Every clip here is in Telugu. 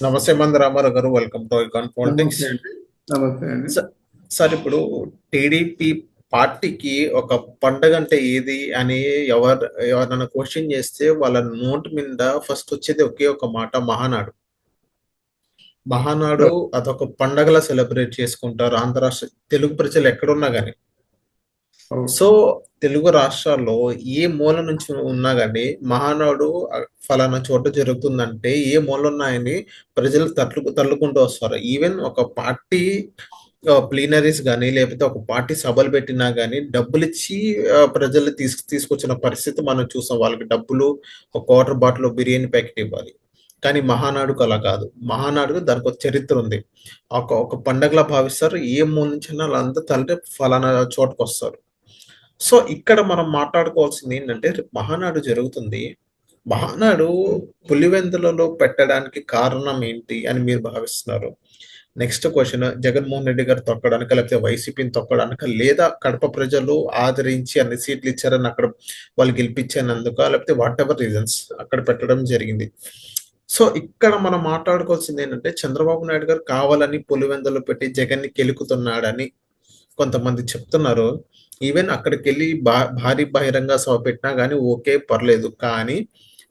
నమస్తే మంది Ramarao garu welcome to Icon Politics sir ఇప్పుడు టీడీపీ పార్టీకి ఒక పండగ అంటే ఏది అని ఎవరు ఎవరైనా క్వశ్చన్ చేస్తే వాళ్ళ నోట్ మీద ఫస్ట్ వచ్చేది ఒకే ఒక మాట మహానాడు. మహానాడు అదొక పండగలా సెలబ్రేట్ చేసుకుంటారు ఆంధ్ర రాష్ట్ర తెలుగు ప్రజలు ఎక్కడున్నా కానీ. సో తెలుగు రాష్ట్రాల్లో ఏ మూల నుంచి ఉన్నా కానీ మహానాడు ఫలానా చోట జరుగుతుందంటే ఏ మూల ఉన్నాయని ప్రజలు తట్లు తల్లుకుంటూ వస్తారు. ఈవెన్ ఒక పార్టీ ప్లీనరీస్ కానీ లేకపోతే ఒక పార్టీ సభలు పెట్టినా కానీ డబ్బులు ఇచ్చి ప్రజలు తీసుకు తీసుకొచ్చిన పరిస్థితి మనం చూసాం. వాళ్ళకి డబ్బులు ఒక వాటర్ బాటిల్ బిర్యానీ ప్యాకెట్ ఇవ్వాలి. కానీ మహానాడుకు అలా కాదు. మహానాడుకు దానికి ఒక చరిత్ర ఉంది. ఒక ఒక పండగలా భావిస్తారు. ఏ మూల నుంచి వాళ్ళంతా తల్లి ఫలానా చోటుకు వస్తారు సో ఇక్కడ మనం మాట్లాడుకోవాల్సింది ఏంటంటే రేపు మహానాడు జరుగుతుంది. మహానాడు పులివెందులలో పెట్టడానికి కారణం ఏంటి అని మీరు భావిస్తున్నారు. నెక్స్ట్ క్వశ్చన్ జగన్మోహన్ రెడ్డి గారు తొక్కడానికి లేకపోతే వైసీపీని తొక్కడానికి లేదా కడప ప్రజలు ఆదరించి అన్ని సీట్లు ఇచ్చారని అక్కడ వాళ్ళు గెలిపించినందుక లేకపోతే వాట్ ఎవర్ రీజన్స్ అక్కడ పెట్టడం జరిగింది. సో ఇక్కడ మనం మాట్లాడుకోవాల్సింది ఏంటంటే చంద్రబాబు నాయుడు గారు కావాలని పులివెందులు పెట్టి జగన్ని కెలుకుతున్నాడని కొంతమంది చెప్తున్నారు ఈవెన్ అక్కడికి వెళ్ళి భా భారీ బహిరంగ సభ పెట్టినా కానీ ఓకే పర్లేదు. కానీ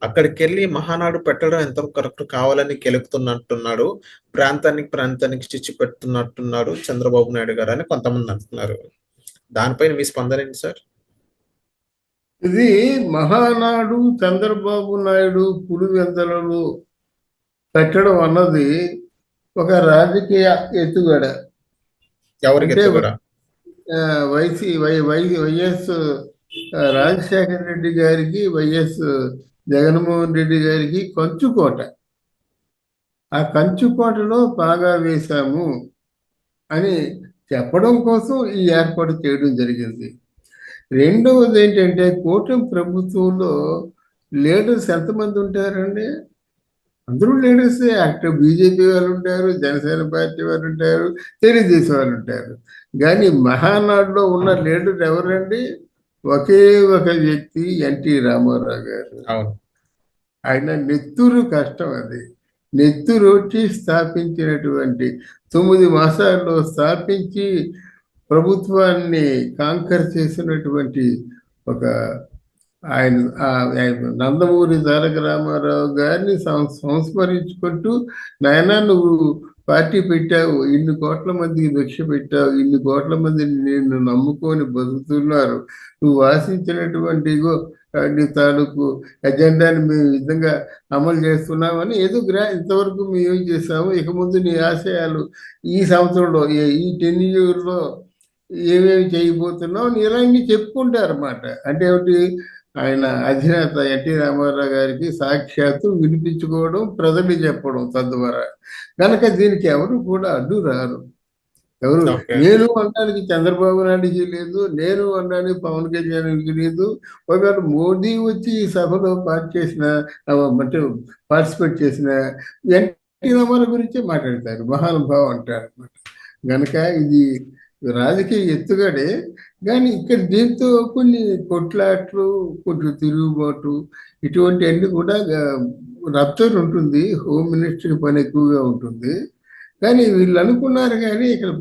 అక్కడికి వెళ్ళి మహానాడు పెట్టడం ఎంత కరెక్ట్ కావాలని కెలుపుతున్నట్టున్నాడు ప్రాంతానికి ప్రాంతానికి చిచ్చు పెడుతున్నట్టున్నాడు చంద్రబాబు నాయుడు గారు అని కొంతమంది అంటున్నారు. దానిపైన మీ స్పందన ఏంటి సార్? ఇది మహానాడు చంద్రబాబు నాయుడు పులివెందలలో పెట్టడం అన్నది ఒక రాజకీయ ఎత్తుగడ. ఎవరికి ఎత్తుగడ? YC Y Y YS Rajasekhara Reddy గారికి వైఎస్ జగన్మోహన్ రెడ్డి గారికి కంచుకోట. ఆ కంచుకోటలో బాగా వేశాము అని చెప్పడం కోసం ఈ ఏర్పాటు చేయడం జరిగింది. రెండవది ఏంటంటే కూటమి ప్రభుత్వంలో లీడర్స్ ఎంతమంది ఉంటారండి? అందరూ లీడర్స్ యాక్టివ్ బీజేపీ వాళ్ళు ఉంటారు జనసేన పార్టీ వారు ఉంటారు తెలుగుదేశం వాళ్ళు ఉంటారు. కానీ మహానాడులో ఉన్న లీడర్ ఎవరండి? ఒకే ఒక వ్యక్తి ఎన్టీ రామారావు గారు. ఆయన నెత్తురు కష్టం అది. నెత్తురొచ్చి స్థాపించినటువంటి తొమ్మిది మాసాల్లో స్థాపించి ప్రభుత్వాన్ని కాంకర్ చేసినటువంటి ఒక ఆయన నందమూరి తారక రామారావు గారిని సం- సంస్మరించుకుంటూ నాయనా నువ్వు పార్టీ పెట్టావు ఇన్ని కోట్ల మందికి భిక్ష పెట్టావు ఇన్ని కోట్ల మంది నిన్ను నమ్ముకొని బతుకుతున్నారు. నువ్వు ఆశించినటువంటి నీ తాలూకు ఎజెండాని మేము విధంగా అమలు చేస్తున్నామని ఏదో గ్రా ఇంతవరకు మేము ఏం చేసాము ఇక ముందు నీ ఆశయాలు ఈ సంవత్సరంలో ఈ- టెన్ ఇయర్లో ఏమేమి చేయబోతున్నావు అని ఇలాంటి చెప్పుకుంటారు అన్నమాట అంటే ఏమిటి? ఆయన అధినేత ఎన్టీ రామారావు గారికి సాక్షాత్తు వినిపించుకోవడం ప్రజలు చెప్పడం తద్వారా. కనుక దీనికి ఎవరు కూడా అడ్డు రారు. ఎవరు. నేను అనడానికి చంద్రబాబు నాయుడుకి లేదు నేను అనడానికి పవన్ కళ్యాణ్కి లేదు. ఒకవేళ మోదీ వచ్చి ఈ సభలో పార్ట్ చేసిన అంటే పార్టిసిపేట్ చేసిన ఎన్టీ రామారావు గురించే మాట్లాడతారు. మహానుభావం అంటారు అన్నమాట కనుక ఇది రాజకీయ ఎత్తుగడే కానీ ఇక్కడ దీంతో కొన్ని కొట్లాట్లు కొంచెం తిరుగుబాటు ఇటువంటి అన్ని కూడా రప్చర్ ఉంటుంది. హోమ్ మినిస్టర్ పని ఎక్కువగా ఉంటుంది. కానీ వీళ్ళు అనుకున్నారు కానీ ఇక్కడ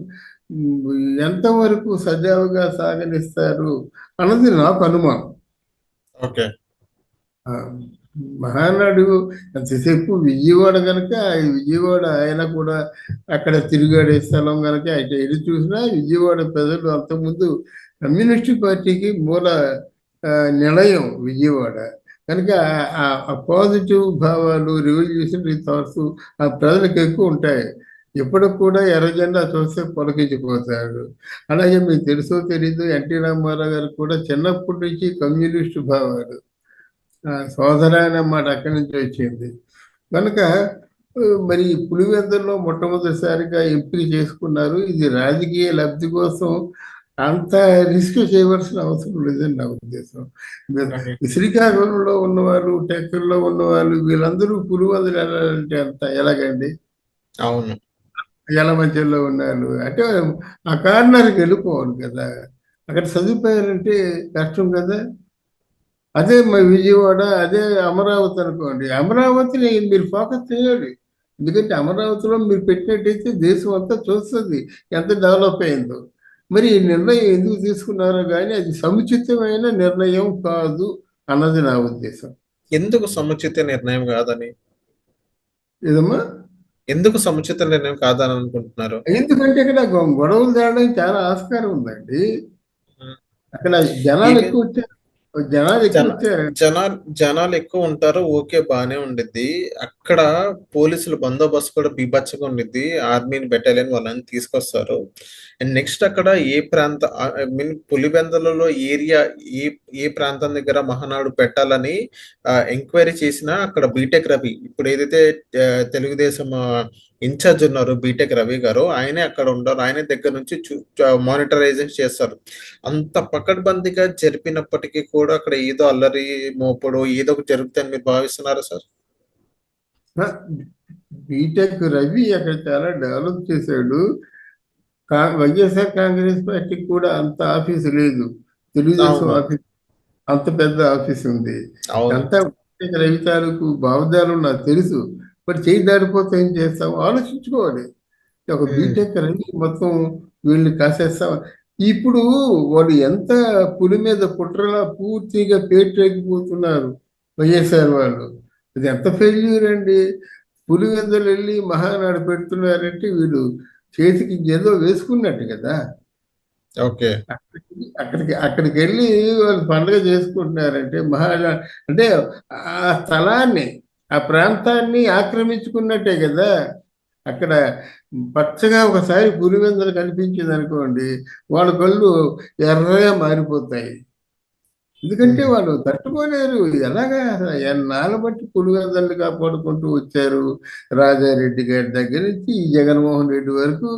ఎంతవరకు సజావుగా సాగనిస్తారు అన్నది నాకు అనుమానం. ఓకే. మహానాడు ఎంతసేపు విజయవాడ కనుక విజయవాడ ఆయన కూడా అక్కడ తిరిగాడే స్థలం కనుక అయితే ఎటు చూసినా విజయవాడ ప్రజలు అంతకుముందు కమ్యూనిస్ట్ పార్టీకి మూల నిలయం విజయవాడ. కనుక ఆ- పాజిటివ్ భావాలు రెవల్యూషనరీ థాట్స్ ఆ ప్రజలకు ఎక్కువ ఉంటాయి. ఎప్పుడు కూడా ఎర్రజెండా చూస్తే పొలకించిపోతాడు అలాగే మీకు తెలుసో తెలీదు ఎన్టీ రామారావు గారు కూడా చిన్నప్పటి నుంచి కమ్యూనిస్టు భావాలు. సోదర అనే మాట అక్కడి నుంచి వచ్చింది. కనుక మరి పులివెందుల్లో మొట్టమొదటిసారిగా ఎంపిక చేసుకున్నారు. ఇది రాజకీయ లబ్ధి కోసం అంత రిస్క్ చేయవలసిన అవసరం లేదని నా ఉద్దేశం. శ్రీకాకుళంలో ఉన్నవాళ్ళు టెక్కల్లో ఉన్నవాళ్ళు వీళ్ళందరూ పులివెందులు వెళ్ళాలంటే అంత ఎలాగండి? అవును. యలమంచిలో ఉన్నారు అంటే ఆ కార్నర్కి వెళ్ళిపోవాలి కదా. అక్కడ చదువుపోయారంటే కష్టం కదా. అదే మా విజయవాడ అదే అమరావతి అనుకోండి. అమరావతిని మీరు ఫోకస్ చేయాలి. ఎందుకంటే అమరావతిలో మీరు పెట్టినట్టయితే దేశం అంతా చూస్తుంది ఎంత డెవలప్ అయిందో. మరి ఈ నిర్ణయం ఎందుకు తీసుకున్నారో కానీ అది సముచితమైన నిర్ణయం కాదు అన్నది నా ఉద్దేశం. ఎందుకు సముచిత నిర్ణయం కాదని? ఏదమ్మా? ఎందుకు సముచిత నిర్ణయం కాదని అనుకుంటున్నారు? ఎందుకంటే ఇక్కడ గొడవలు తేడానికి చాలా ఆస్కారం ఉందండి. అక్కడ జనాలు ఎక్కువ వచ్చారు జనాలు జనాలు ఎక్కువ ఉంటారు. ఓకే బానే ఉండిద్ది. అక్కడ పోలీసులు బందోబస్తు కూడా బీభత్సంగా ఉండిద్ది. ఆర్మీని బెటాలియన్ వాళ్ళని తీసుకొస్తారు. అండ్ నెక్స్ట్ అక్కడ ఏ ప్రాంత ఐ మీన్ పులిబెందలలో ఏరియా ఏ ఏ ప్రాంతం దగ్గర మహానాడు పెట్టాలని ఎంక్వైరీ చేసిన అక్కడ బీటెక్ రవి ఇప్పుడు ఏదైతే తెలుగుదేశం ఇన్ఛార్జ్ ఉన్నారు బీటెక్ రవి గారు ఆయనే అక్కడ ఉంటారు ఆయన దగ్గర నుంచి మానిటరైజేషన్ చేస్తారు. అంత పకడ్బందీగా జరిపినప్పటికీ కూడా అక్కడ ఏదో అల్లరి మోపడు ఏదో ఒకటి జరుగుతుందని మీరు భావిస్తున్నారా సార్ బీటెక్ రవి అక్కడ చాలా డెవలప్ చేశాడు. వైఎస్ఆర్ కాంగ్రెస్ పార్టీకి కూడా అంత ఆఫీసు లేదు. తెలుగుదేశం. ఆఫీస్ అంత పెద్ద ఆఫీస్ ఉంది. అంతా రవి తాలూకు భావదాలు నాకు తెలుసు. మరి చేయి దాడిపోతే ఏం చేస్తాం ఆలోచించుకోవాలి. ఒక. బీటెక్ రవి మొత్తం వీళ్ళని కాసేస్తాం. ఇప్పుడు వాడు ఎంత పులి మీద పుట్రలా పూర్తిగా పేటెక్కిపోతున్నారు వైఎస్ఆర్ వాళ్ళు. ఇది ఎంత ఫెయిల్యూర్ అండి. పులివెందులు వెళ్ళి మహానాడు పెడుతున్నారంటే వీడు చేతికి ఏదో వేసుకున్నట్టు కదా. ఓకే. అక్కడికి అక్కడికి వెళ్ళి వాళ్ళు పండుగ చేసుకుంటున్నారంటే మహారా అంటే ఆ స్థలాన్ని ఆ ప్రాంతాన్ని ఆక్రమించుకున్నట్టే కదా. అక్కడ పచ్చగా ఒకసారి పులివెందులు కనిపించింది అనుకోండి వాళ్ళ కళ్ళు ఎర్రగా మారిపోతాయి. ఎందుకంటే. వాళ్ళు తట్టుకోలేరు. ఎలాగా? ఎన్నాళ్ళ బట్టి పులివెందులు కాపాడుకుంటూ వచ్చారు రాజారెడ్డి గారి దగ్గర నుంచి ఈ జగన్మోహన్ రెడ్డి వరకు?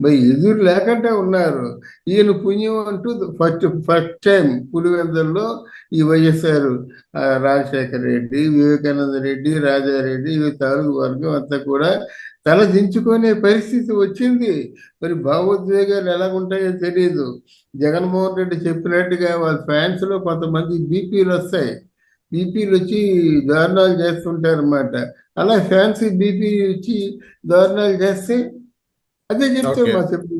మరి ఎదురు లేకుండా ఉన్నారు. ఈయన పుణ్యం అంటూ ఫస్ట్ ఫస్ట్ టైం పులివెందుల్లో ఈ వైఎస్ఆర్ ఆ, రాజశేఖర రెడ్డి వివేకానంద రెడ్డి రాజారెడ్డి ఈ తాలూకు వర్గం అంతా కూడా తల దించుకునే పరిస్థితి వచ్చింది. మరి భావోద్వేగాలు ఎలా ఉంటాయో తెలియదు జగన్మోహన్ రెడ్డి చెప్పినట్టుగా వాళ్ళ ఫ్యాన్స్లో కొంతమంది బీపీలు వస్తాయి. బీపీలు వచ్చి దారుణాలు చేస్తుంటారు అనమాట అలా ఫ్యాన్స్ బీపీ వచ్చి దారుణాలు చేస్తే అదే చెప్తే. మా చెప్పు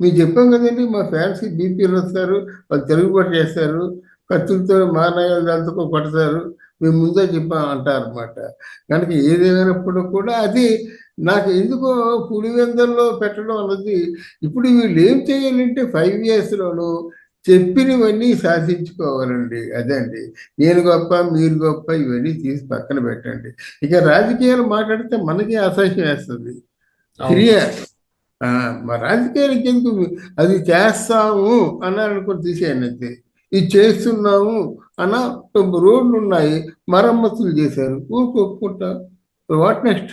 మీరు చెప్పాం కదండి మా ఫ్యాన్స్కి బీపీలు వస్తారు వాళ్ళు తిరుగుబాటు చేస్తారు. కత్తులతో మానయాలు దాంతో కొడతారు మేము ముందే చెప్పాం అంటారు అనమాట కనుక ఏదేమైనప్పుడు కూడా అది నాకు ఎందుకో పులివెందల్లో పెట్టడం అన్నది ఇప్పుడు వీళ్ళు ఏం చేయాలంటే ఫైవ్ ఇయర్స్లోను చెప్పినవన్నీ సాధించుకోవాలండి. అదే అండి నేను గొప్ప మీరు గొప్ప ఇవన్నీ తీసి పక్కన పెట్టండి. ఇక రాజకీయాలు మాట్లాడితే మనకి అసహ్యం వేస్తుంది. మా రాజకీయాలకి ఎందుకు అది చేస్తాము అన్నారు అనుకుని తీసేయండి అంతే. ఇది చేస్తున్నాము అన్న రోడ్లు ఉన్నాయి మరమ్మతులు చేశారు. ఊరికి ఒప్పుకుంటా. What next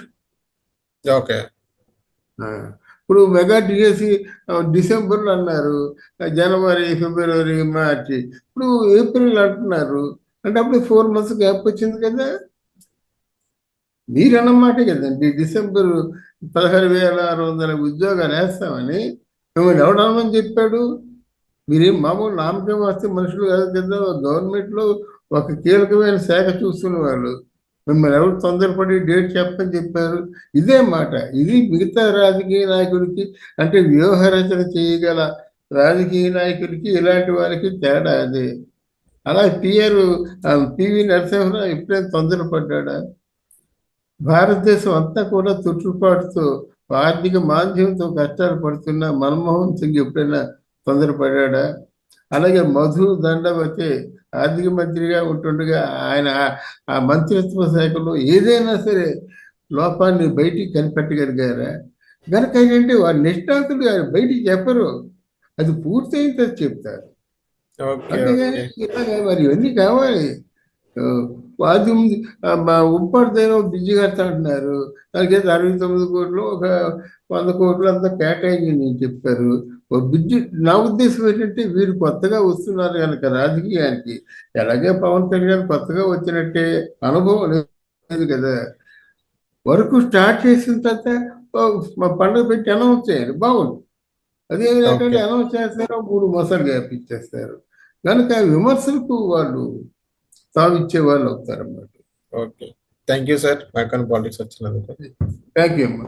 okay. ఇప్పుడు మెగా డిఎస్సి డిసెంబర్లో అన్నారు జనవరి ఫిబ్రవరి మార్చి. ఇప్పుడు ఏప్రిల్ అంటున్నారు. అంటే అప్పుడు ఫోర్ మంత్స్ గ్యాప్ వచ్చింది కదా. మీరు అన్నమాట కదండి డిసెంబర్ పదహారు వేల ఆరు వందల ఉద్యోగాలు వేస్తామని. మిమ్మల్ని ఎవడమని చెప్పాడు? మీరేం మామూలు నామకం వస్తే మనుషులు కాదు కదా గవర్నమెంట్లో ఒక కీలకమైన శాఖ చూస్తున్న వాళ్ళు మిమ్మల్ని ఎవరు తొందరపడి డేట్ చెప్పని చెప్పారు. ఇదే మాట. ఇది మిగతా రాజకీయ నాయకుడికి అంటే వ్యూహ రచన చేయగల రాజకీయ నాయకుడికి ఇలాంటి వారికి తేడా అదే. అలా పిఆర్ పివి నరసింహరావు ఎప్పుడైనా తొందరపడ్డా భారతదేశం అంతా కూడా తుట్టుపాటుతో ఆర్థిక మాంద్యంతో కష్టాలు పడుతున్న మన్మోహన్ సింగ్ ఎప్పుడైనా తొందరపడ్డా అలాగే మధు దండవతే ఆర్థిక మంత్రిగా ఉంటుండగా ఆయన ఆ- మంత్రిత్వ శాఖలో ఏదైనా సరే లోపాన్ని బయటికి కనిపెట్టగలిగారా? కనుక ఏంటంటే వారి నిష్ణాతులు ఆయన బయటికి చెప్పరు. అది పూర్తయిన తర్వాత చెప్తారు. మరి ఇవన్నీ కావాలి. ఉప్పాడితేనో బిజీ కడతా అంటున్నారు. దానికి అయితే అరవై తొమ్మిది కోట్లు ఒక వంద కోట్లు అంతా కేటాయించి నేను చెప్పారు ఓ బిడ్జి నా ఉద్దేశం ఏంటంటే వీరు కొత్తగా వస్తున్నారు కనుక రాజకీయానికి. ఎలాగే పవన్ కళ్యాణ్ కొత్తగా వచ్చినట్టే అనుభవం లేదు కదా. వర్క్ స్టార్ట్ చేసిన తర్వాత మా పండుగ పెట్టి అనౌన్స్ చేయాలి. బాగుంది. అదే Okay. అనౌన్స్ చేస్తారో మూడు మాసాలు గ్యాప్ ఇచ్చేస్తారు కనుక విమర్శలకు వాళ్ళు తావిచ్చే వాళ్ళు అవుతారన్నమాట. Okay. Thank you sir. My Icon Politics వచ్చినందుకు. థ్యాంక్ యూ అమ్మా.